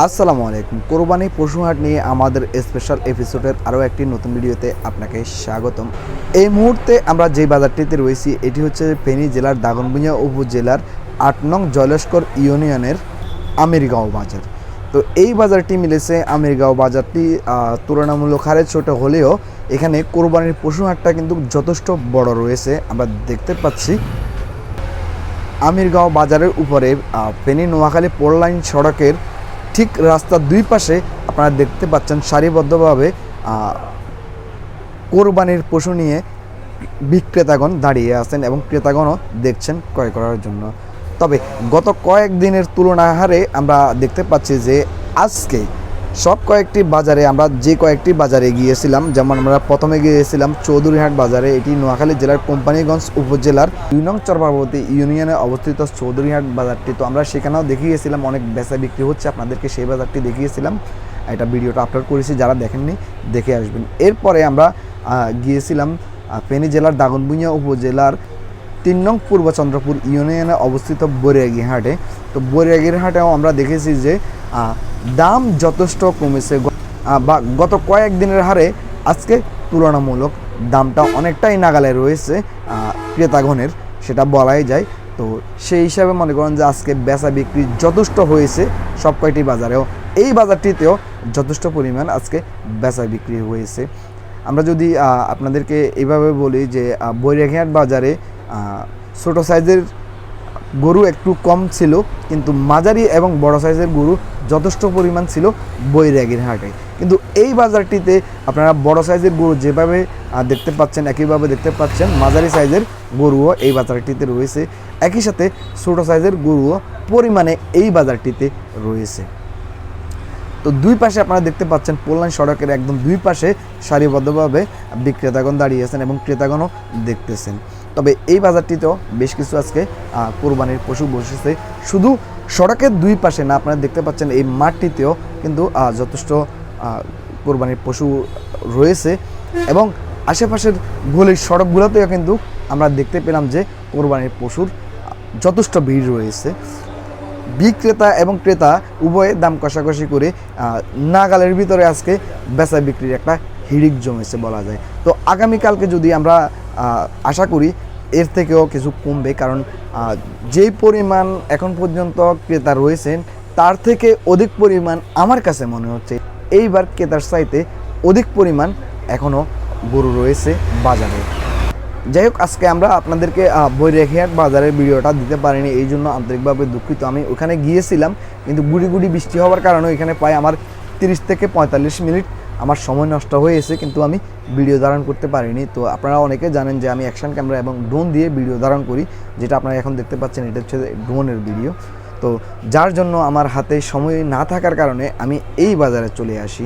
আসসালামু আলাইকুম। কোরবানি পশুহাট নিয়ে আমাদের স্পেশাল এপিসোডের আরও একটি নতুন ভিডিওতে আপনাকে স্বাগতম। এই মুহূর্তে আমরা যে বাজারটিতে রয়েছি, এটি হচ্ছে ফেনী জেলার দাগনভূঞা উপজেলার আট নং জয়লস্কর ইউনিয়নের আমিরগাঁও বাজার। তো এই বাজারটি মিলেছে আমিরগাঁও বাজারটি তুলনামূলক হারে ছোট হলেও এখানে কোরবানির পশুহাটটা কিন্তু যথেষ্ট বড় রয়েছে। আমরা দেখতে পাচ্ছি আমিরগাঁও বাজারের উপরে ফেনী নোয়াখালী পোল লাইন সড়কের ঠিক রাস্তার দুই পাশে আপনারা দেখতে পাচ্ছেন সারিবদ্ধভাবে কোরবানির পশু নিয়ে বিক্রেতাগণ দাঁড়িয়ে আছেন এবং ক্রেতাগণও দেখছেন ক্রয় করার জন্য। তবে গত কয়েকদিনের তুলনা হারে আমরা দেখতে পাচ্ছি যে আজকে সব কয়েকটি বাজারে আমরা যে কয়েকটি বাজারে গিয়েছিলাম, যেমন আমরা প্রথমে গিয়েছিলাম চৌধুরীহাট বাজারে, এটি নোয়াখালী জেলার কোম্পানিগঞ্জ উপজেলার দুই নং চরপার্বতী ইউনিয়নে অবস্থিত চৌধুরীহাট বাজারটি। তো আমরা সেখানেও দেখিয়েছিলাম অনেক বেচা বিক্রি হচ্ছে, আপনাদেরকে সেই বাজারটি দেখিয়েছিলাম। এটা ভিডিওটা আপলোড করেছি, যারা দেখেননি দেখে আসবেন। এরপরে আমরা গিয়েছিলাম ফেনী জেলার দাগনভূঞা উপজেলার তিন নং পূর্ব চন্দ্রপুর ইউনিয়নে অবস্থিত বরিয়াগি হাটে। তো বরিয়াগির হাটেও আমরা দেখেছি যে দাম যথেষ্ট কমেছে। বা গত কয়েকদিনের হারে আজকে তুলনামূলক দামটা অনেকটাই নাগালে রয়েছে ক্রেতাগণের, সেটা বলাই যায়। তো সেই হিসাবে মনে করেন যে আজকে বেচা বিক্রি যথেষ্ট হয়েছে সব কয়টি বাজারেও। এই বাজারটিতেও যথেষ্ট পরিমাণ আজকে বেচা বিক্রি হয়েছে। আমরা যদি আপনাদেরকে এইভাবে বলি যে বৈরাঘাট বাজারে ছোটো সাইজের গরু একটু কম ছিল, কিন্তু মাঝারি এবং বড় সাইজের গরু যথেষ্ট পরিমাণ ছিল বৈরাগীর হাটে। কিন্তু এই বাজারটিতে আপনারা বড় সাইজের গরু যেভাবে দেখতে পাচ্ছেন, একইভাবে দেখতে পাচ্ছেন, মাঝারি সাইজের গরুও এই বাজারটিতে রয়েছে। একই সাথে ছোট সাইজের গরুও পরিমাণে এই বাজারটিতে রয়েছে। তো দুই পাশে আপনারা দেখতে পাচ্ছেন পোললাইন সড়কের একদম দুই পাশে সারিবদ্ধভাবে বিক্রেতাগণ দাঁড়িয়ে আছেন এবং ক্রেতাগণও দেখতেছেন। তবে এই বাজারটিতেও বেশ কিছু আজকে কোরবানির পশু বসেছে। শুধু সড়কের দুই পাশে না, আপনারা দেখতে পাচ্ছেন এই মাঠটিতেও কিন্তু যথেষ্ট কোরবানির পশু রয়েছে এবং আশেপাশের গলির সড়কগুলোতেও কিন্তু আমরা দেখতে পেলাম যে কোরবানির পশুর যথেষ্ট ভিড় রয়েছে। বিক্রেতা এবং ক্রেতা উভয়ে দাম কষাকষি করে নাগালের ভিতরে আজকে বেচা বিক্রির একটা হিড়িক জমেছে বলা যায়। তো আগামীকালকে যদি আমরা আশা করি এর থেকেও কিছু কমবে কারণ যেই পরিমাণ এখন পর্যন্ত ক্রেতা রয়েছেন তার থেকে অধিক পরিমাণ আমার কাছে মনে হচ্ছে এইবার ক্রেতার চাইতে অধিক পরিমাণ এখনও গরু রয়েছে বাজারে। যাই হোক আজকে আমরা আপনাদেরকে আহ, বৈরাগীহাট বাজারের ভিডিওটা দিতে পারিনি এই জন্য আন্তরিকভাবে দুঃখিত। আমি ওখানে গিয়েছিলাম কিন্তু গুড়ি গুড়ি বৃষ্টি হওয়ার কারণে এখানে প্রায় আমার তিরিশ থেকে পঁয়তাল্লিশ মিনিট আমার সময় নষ্ট হয়েছে, কিন্তু আমি ভিডিও ধারণ করতে পারিনি। তো আপনারা অনেকে জানেন যে আমি অ্যাকশন ক্যামেরা এবং ড্রোন দিয়ে ভিডিও ধারণ করি, যেটা আপনারা এখন দেখতে পাচ্ছেন, এটা হচ্ছে ড্রোনের ভিডিও তো যার জন্য আমার হাতে সময় না থাকার কারণে আমি এই বাজারে চলে আসি।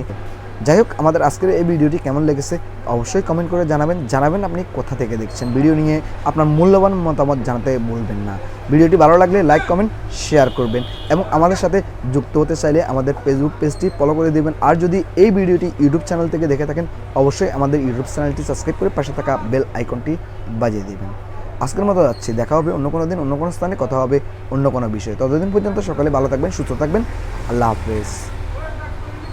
যাই হোক, আমাদের আজকের এই ভিডিওটি কেমন লেগেছে অবশ্যই কমেন্ট করে জানাবেন। জানাবেন আপনি কোথা থেকে দেখছেন। ভিডিও নিয়ে আপনার মূল্যবান মতামত জানাতে বলবেন না। ভিডিওটি ভালো লাগলে লাইক কমেন্ট শেয়ার করবেন এবং আমাদের সাথে যুক্ত হতে চাইলে আমাদের ফেসবুক পেজটি ফলো করে দেবেন। আর যদি এই ভিডিওটি ইউটিউব চ্যানেল থেকে দেখে থাকেন, অবশ্যই আমাদের ইউটিউব চ্যানেলটি সাবস্ক্রাইব করে পাশে থাকা বেল আইকনটি বাজিয়ে দেবেন। আজকের মতো যাচ্ছি। দেখা হবে অন্য কোনো দিন, অন্য কোনো স্থানে, কথা হবে অন্য কোনো বিষয়ে। ততদিন পর্যন্ত সকালে ভালো থাকবেন, সুস্থ থাকবেন। আল্লাহ হাফেজ।